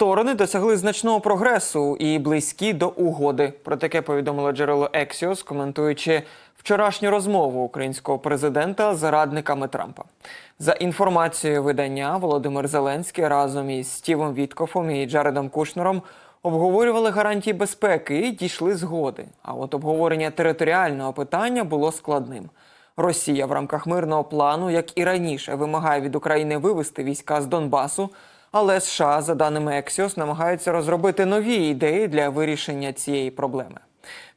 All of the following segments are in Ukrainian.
Сторони досягли значного прогресу і близькі до угоди. Про таке повідомило джерело Ексіос, коментуючи вчорашню розмову українського президента з радниками Трампа. За інформацією видання, Володимир Зеленський разом із Стівом Віткофом і Джаредом Кушнером обговорювали гарантії безпеки і дійшли згоди. А от обговорення територіального питання було складним. Росія в рамках мирного плану, як і раніше, вимагає від України вивести війська з Донбасу. Але США, за даними Ексіос, намагаються розробити нові ідеї для вирішення цієї проблеми.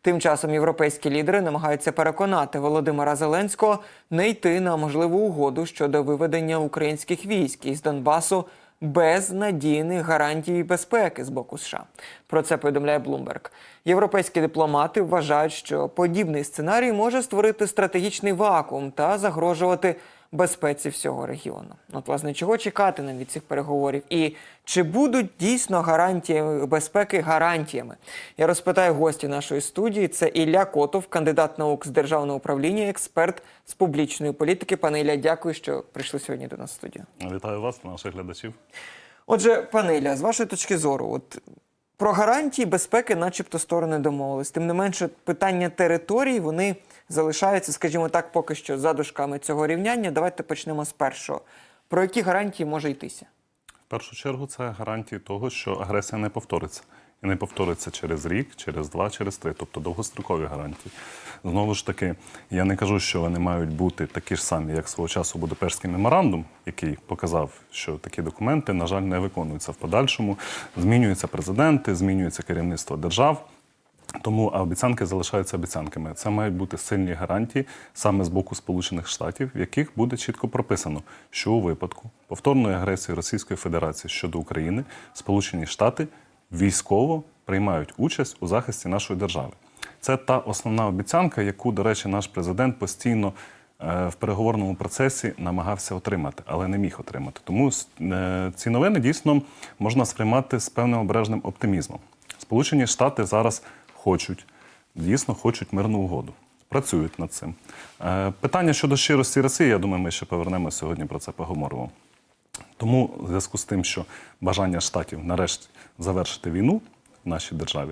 Тим часом європейські лідери намагаються переконати Володимира Зеленського не йти на можливу угоду щодо виведення українських військ із Донбасу без надійних гарантій безпеки з боку США. Про це повідомляє Bloomberg. Європейські дипломати вважають, що подібний сценарій може створити стратегічний вакуум та загрожувати безпеці всього регіону. От, власне, чого чекати нам від цих переговорів? І чи будуть дійсно гарантії безпеки гарантіями? Я розпитаю гості нашої студії. Це Ілля Котов, кандидат наук з державного управління, експерт з публічної політики. Пане Ілля, дякую, що прийшли сьогодні до нас в студію. Вітаю вас, наших глядачів. Отже, пане Ілля, з вашої точки зору, от про гарантії безпеки, начебто, сторони домовились. Тим не менше, питання територій вони залишаються, скажімо так, поки що за дужками цього рівняння. Давайте почнемо з першого. Про які гарантії може йтися? В першу чергу це гарантії того, що агресія не повториться. І не повториться через рік, через два, через три, тобто довгострокові гарантії. Знову ж таки, я не кажу, що вони мають бути такі ж самі, як свого часу Будапештський меморандум, який показав, що такі документи, на жаль, не виконуються в подальшому. Змінюються президенти, змінюється керівництво держав. Тому обіцянки залишаються обіцянками. Це мають бути сильні гарантії саме з боку Сполучених Штатів, в яких буде чітко прописано, що у випадку повторної агресії Російської Федерації щодо України Сполучені Штати військово приймають участь у захисті нашої держави. Це та основна обіцянка, яку, до речі, наш президент постійно е, в переговорному процесі намагався отримати, але не міг отримати. Тому е, ці новини дійсно можна сприймати з певним обережним оптимізмом. Сполучені Штати зараз хочуть, дійсно хочуть мирну угоду. Працюють над цим. Е, Питання щодо щирості Росії, я думаю, ми ще повернемося сьогодні про це поговоримо. Тому в зв'язку з тим, що бажання штатів нарешті завершити війну в нашій державі,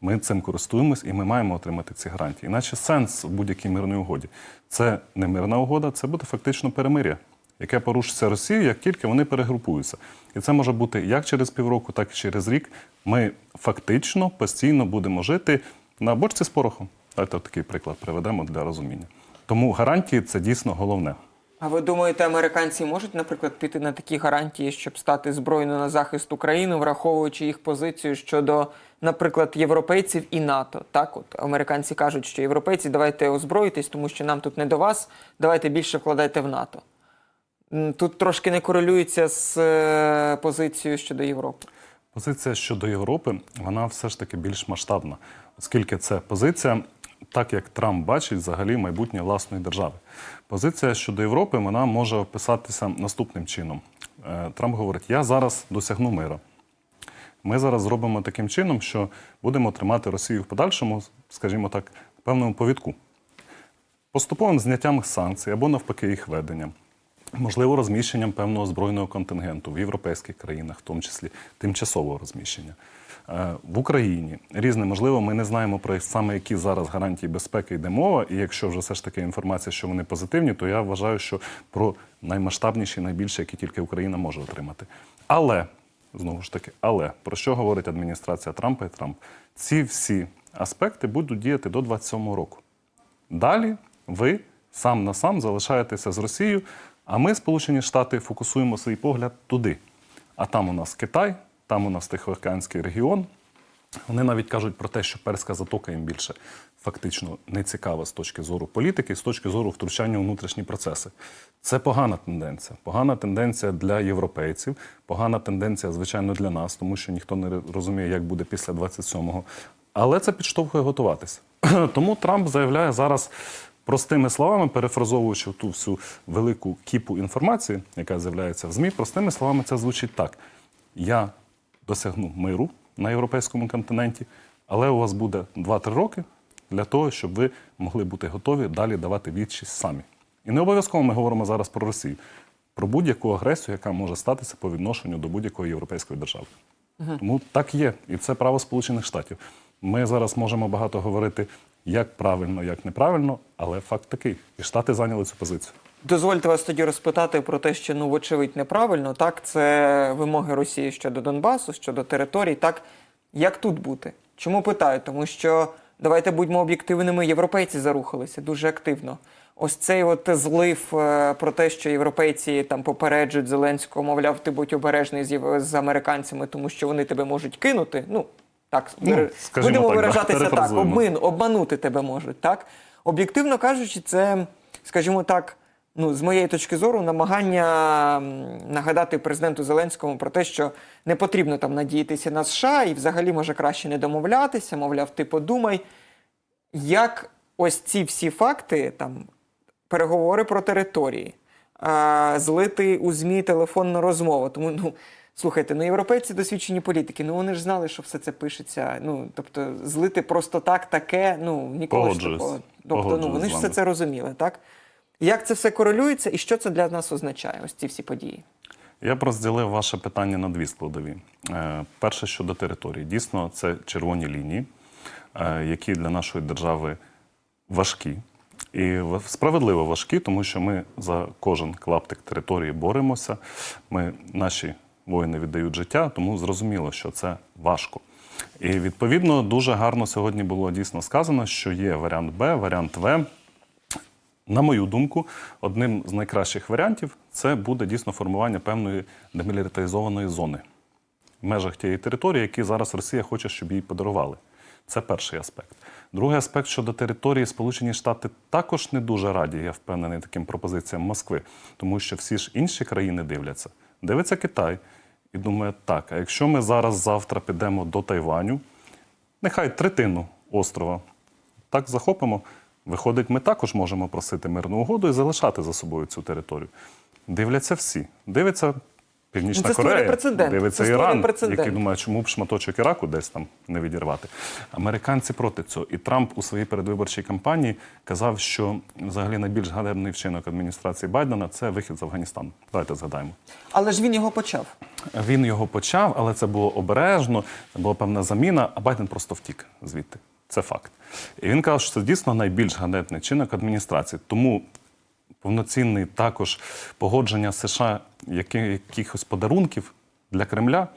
ми цим користуємось і ми маємо отримати ці гарантії. Іначе сенс в будь-якій мирній угоді це не мирна угода, це буде фактично перемир'я, яке порушиться Росією, як тільки вони перегрупуються. І це може бути як через півроку, так і через рік. Ми фактично постійно будемо жити на бочці з порохом. Давайте такий приклад приведемо для розуміння. Тому гарантії це дійсно головне. А ви думаєте, американці можуть, наприклад, піти на такі гарантії, щоб стати збройно на захист України, враховуючи їх позицію щодо, наприклад, європейців і НАТО? Так, от американці кажуть, що європейці давайте озброїтесь, тому що нам тут не до вас, давайте більше вкладайте в НАТО. Тут трошки не корелюється з е, позицією щодо Європи. Позиція щодо Європи, вона все ж таки більш масштабна, оскільки це позиція, так як Трамп бачить взагалі майбутнє власної держави. Позиція щодо Європи вона може описатися наступним чином. Е, Трамп говорить: я зараз досягну мира. Ми зараз зробимо таким чином, що будемо тримати Росію в подальшому, скажімо так, певному повідку. Поступовим зняттям санкцій або навпаки їх введенням. Можливо, розміщенням певного збройного контингенту в європейських країнах, в тому числі тимчасового розміщення. Е, В Україні різне можливо, ми не знаємо про саме які зараз гарантії безпеки йде мова. І якщо вже все ж таки інформація, що вони позитивні, то я вважаю, що про наймасштабніші, найбільше, які тільки Україна може отримати. Але знову ж таки, але про що говорить адміністрація Трампа і Трамп? Ці всі аспекти будуть діяти до 27-го року. Далі ви сам на сам залишаєтеся з Росією, а ми, Сполучені Штати, фокусуємо свій погляд туди. А там у нас Китай, там у нас Тихоокеанський регіон. Вони навіть кажуть про те, що Перська затока їм більше фактично не цікава з точки зору політики, з точки зору втручання у внутрішні процеси. Це погана тенденція. Погана тенденція для європейців, погана тенденція, звичайно, для нас, тому що ніхто не розуміє, як буде після 27-го. Але це підштовхує готуватися. Тому Трамп заявляє зараз простими словами, перефразовуючи ту всю велику кіпу інформації, яка з'являється в ЗМІ, простими словами, це звучить так: я досягну миру на європейському континенті, але у вас буде 2-3 роки для того, щоб ви могли бути готові далі давати відчість самі. І не обов'язково ми говоримо зараз про Росію, про будь-яку агресію, яка може статися по відношенню до будь-якої європейської держави. Тому так є, і це право Сполучених Штатів. Ми зараз можемо багато говорити, як правильно, як неправильно, але факт такий. І Штати зайняли цю позицію. Дозвольте вас тоді розпитати про те, що ну вочевидь неправильно. Так, це вимоги Росії щодо Донбасу, щодо територій. Так як тут бути? Чому питаю? Тому що давайте будьмо об'єктивними. Європейці зарухалися дуже активно. Ось цей от злив е, про те, що європейці там попереджують Зеленського, мовляв, ти будь обережний з, з американцями, тому що вони тебе можуть кинути. Ну так Ну, будемо так, виражатися так. Обмин, обманути тебе можуть. Так об'єктивно кажучи, це, скажімо так, ну з моєї точки зору, намагання нагадати президенту Зеленському про те, що не потрібно там надіятися на США, і взагалі може краще не домовлятися. Мовляв, ти подумай, як ось ці всі факти, там переговори про території, а, злити у ЗМІ телефонну розмову. Тому, ну, слухайте, ну європейці досвідчені політики, ну вони ж знали, що все це пишеться. Ну, тобто, злити просто так, таке, ну ніколи ж такого. Тобто, ну, вони ж все це розуміли, так? Як це все корелюється і що це для нас означає, ось ці всі події? Я б розділив ваше питання на дві складові. Е, Перше щодо території. Дійсно, це червоні лінії, е, які для нашої держави важкі. І справедливо важкі, тому що ми за кожен клаптик території боремося. Ми, наші воїни віддають життя, тому зрозуміло, що це важко. І відповідно дуже гарно сьогодні було дійсно сказано, що є варіант Б, варіант В. На мою думку, одним з найкращих варіантів це буде дійсно формування певної демілітаризованої зони в межах тієї території, які зараз Росія хоче, щоб їй подарували. Це перший аспект. Другий аспект щодо території Сполучені Штати також не дуже раді, я впевнений, таким пропозиціям Москви, тому що всі ж інші країни дивляться. Дивиться Китай і думає, так, а якщо ми зараз завтра підемо до Тайваню, нехай третину острова так захопимо. Виходить, ми також можемо просити мирну угоду і залишати за собою цю територію. Дивляться всі. Дивиться Північна Ну, це Корея, прецедент. дивиться Це Іран, прецедент. який думає, чому б шматочок Іраку десь там не відірвати. Американці проти цього. І Трамп у своїй передвиборчій кампанії казав, що взагалі найбільш ганебний вчинок адміністрації Байдена це вихід з Афганістану. Давайте згадаємо. Але ж він його почав. Він його почав, але це було обережно, це була певна заміна, а Байден просто втік звідти. Це факт. І він каже, що це дійсно найбільш ганебний чинок адміністрації. Тому повноцінний також погодження США якихось подарунків для Кремля.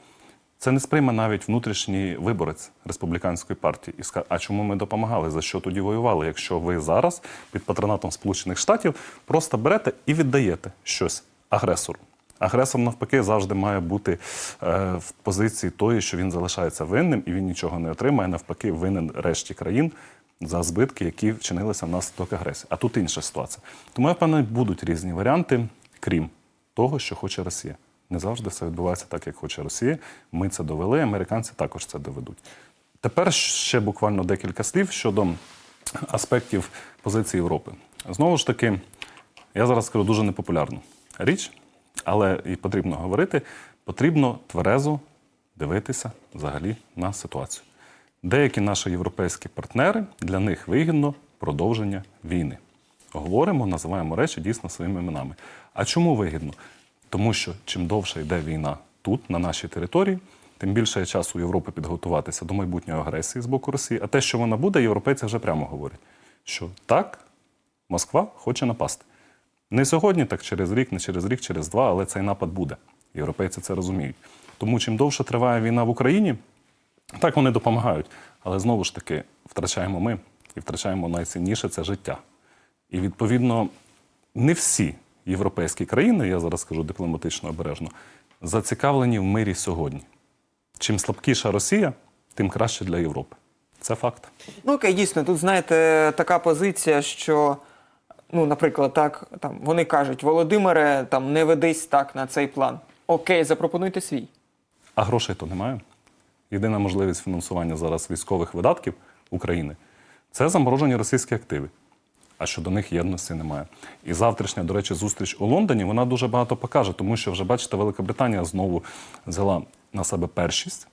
Це не сприйме навіть внутрішній виборець республіканської партії і скаже, а чому ми допомагали? За що тоді воювали? Якщо ви зараз під патронатом Сполучених Штатів просто берете і віддаєте щось агресору. Агресор, навпаки, завжди має бути е, в позиції тої, що він залишається винним і він нічого не отримає. Навпаки, винен решті країн за збитки, які вчинилися внаслідок агресії. А тут інша ситуація. Тому я впевнений, будуть різні варіанти, крім того, що хоче Росія. Не завжди все відбувається так, як хоче Росія. Ми це довели, американці також це доведуть. Тепер ще буквально декілька слів щодо аспектів позиції Європи. Знову ж таки, я зараз скажу дуже непопулярну річ, але і потрібно говорити, потрібно тверезо дивитися взагалі на ситуацію. Деякі наші європейські партнери для них вигідно продовження війни. Говоримо, називаємо речі дійсно своїми іменами. А чому вигідно? Тому що чим довше йде війна тут, на нашій території, тим більше є часу Європи підготуватися до майбутньої агресії з боку Росії. А те, що вона буде, європейці вже прямо говорять, що так, Москва хоче напасти. Не сьогодні, так через рік, не через рік, через два, але цей напад буде. Європейці це розуміють. Тому чим довше триває війна в Україні, так вони допомагають. Але знову ж таки, втрачаємо ми і втрачаємо найцінніше це життя. І відповідно, не всі європейські країни, я зараз скажу дипломатично обережно, зацікавлені в мирі сьогодні. Чим слабкіша Росія, тим краще для Європи. Це факт. Ну окей, дійсно, тут знаєте, така позиція, що, ну, наприклад, так, там вони кажуть, Володимире, там не ведись так на цей план. Окей, запропонуйте свій. А грошей то немає. Єдина можливість фінансування зараз військових видатків України це заморожені російські активи. А щодо них єдності немає. І завтрашня, до речі, зустріч у Лондоні вона дуже багато покаже, тому що вже бачите, Велика Британія знову взяла на себе першість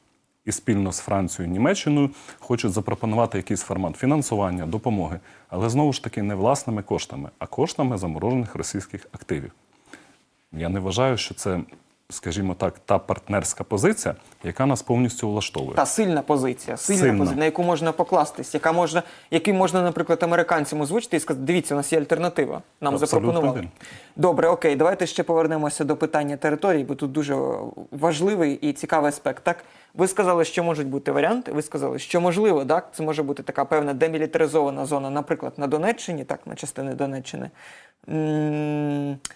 і спільно з Францією і Німеччиною хочуть запропонувати якийсь формат фінансування, допомоги, але знову ж таки не власними коштами, а коштами заморожених російських активів. Я не вважаю, що це скажімо так, та партнерська позиція, яка нас повністю влаштовує. Та сильна позиція, сильна, Сильна. позиція, на яку можна покластись, яка можна, який можна, наприклад, американцям озвучити і сказати, дивіться, у нас є альтернатива. Нам Абсолютно запропонували. вірно. Добре, окей, давайте ще повернемося до питання території, бо тут дуже важливий і цікавий аспект. Так, ви сказали, що можуть бути варіанти. Ви сказали, що можливо, так, це може бути така певна демілітаризована зона, наприклад, на Донеччині, так, на частини Донеччини.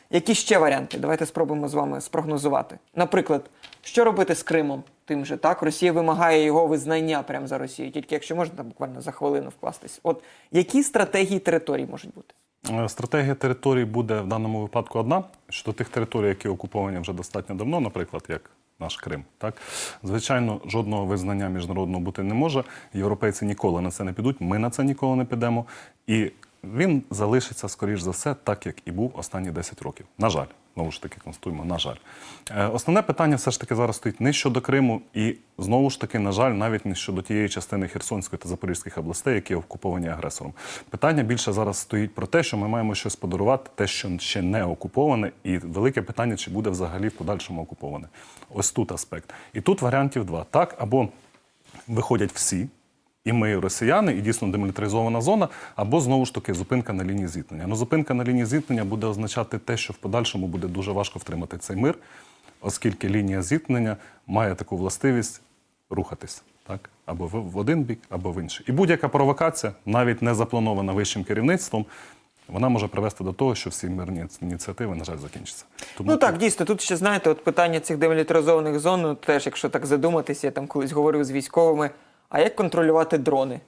Які ще варіанти? Давайте спробуємо з вами спрогнозувати. Наприклад, що робити з Кримом? Тим же так, Росія вимагає його визнання прямо за Росією, тільки якщо можна буквально за хвилину вкластись. От які стратегії територій можуть бути? Е, Стратегія територій буде в даному випадку одна щодо тих територій, які окуповані вже достатньо давно, наприклад, як наш Крим. Так звичайно, жодного визнання міжнародного бути не може. Європейці ніколи на це не підуть. Ми на це ніколи не підемо. І він залишиться, скоріш за все, так як і був останні 10 років. На жаль, знову ж таки констатуємо, на жаль. Е, Основне питання все ж таки зараз стоїть не щодо Криму, і знову ж таки, на жаль, навіть не щодо тієї частини Херсонської та Запорізьких областей, які окуповані агресором. Питання більше зараз стоїть про те, що ми маємо щось подарувати, те, що ще не окуповане, і велике питання, чи буде взагалі в подальшому окуповане. Ось тут аспект. І тут варіантів два: так або виходять всі. І ми, росіяни, і дійсно демілітаризована зона, або знову ж таки зупинка на лінії зіткнення. Ну, зупинка на лінії зіткнення буде означати те, що в подальшому буде дуже важко втримати цей мир, оскільки лінія зіткнення має таку властивість рухатись. Так? Або в, один бік, або в інший. І будь-яка провокація, навіть не запланована вищим керівництвом, вона може привести до того, що всі мирні ініціативи, на жаль, закінчаться. Тому Ну так, дійсно, тут ще знаєте, от питання цих демілітаризованих зон, ну, теж, якщо так задуматися, я там колись говорив з військовими, а як контролювати дрони?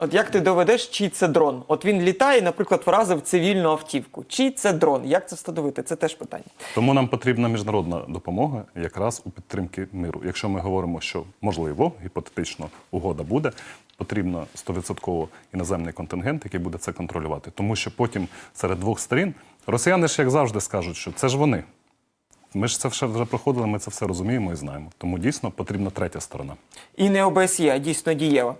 От як ти доведеш, чий це дрон? От він літає, наприклад, вразив цивільну автівку. Чий це дрон? Як це встановити? Це теж питання. Тому нам потрібна міжнародна допомога якраз у підтримки миру. Якщо ми говоримо, що можливо, гіпотетично угода буде, потрібно 100% іноземний контингент, який буде це контролювати. Тому що потім серед двох сторін росіяни ж як завжди скажуть, що це ж вони. Ми ж це все вже проходили, ми це все розуміємо і знаємо. Тому дійсно потрібна третя сторона. І не ОБСЄ, а дійсно дієва.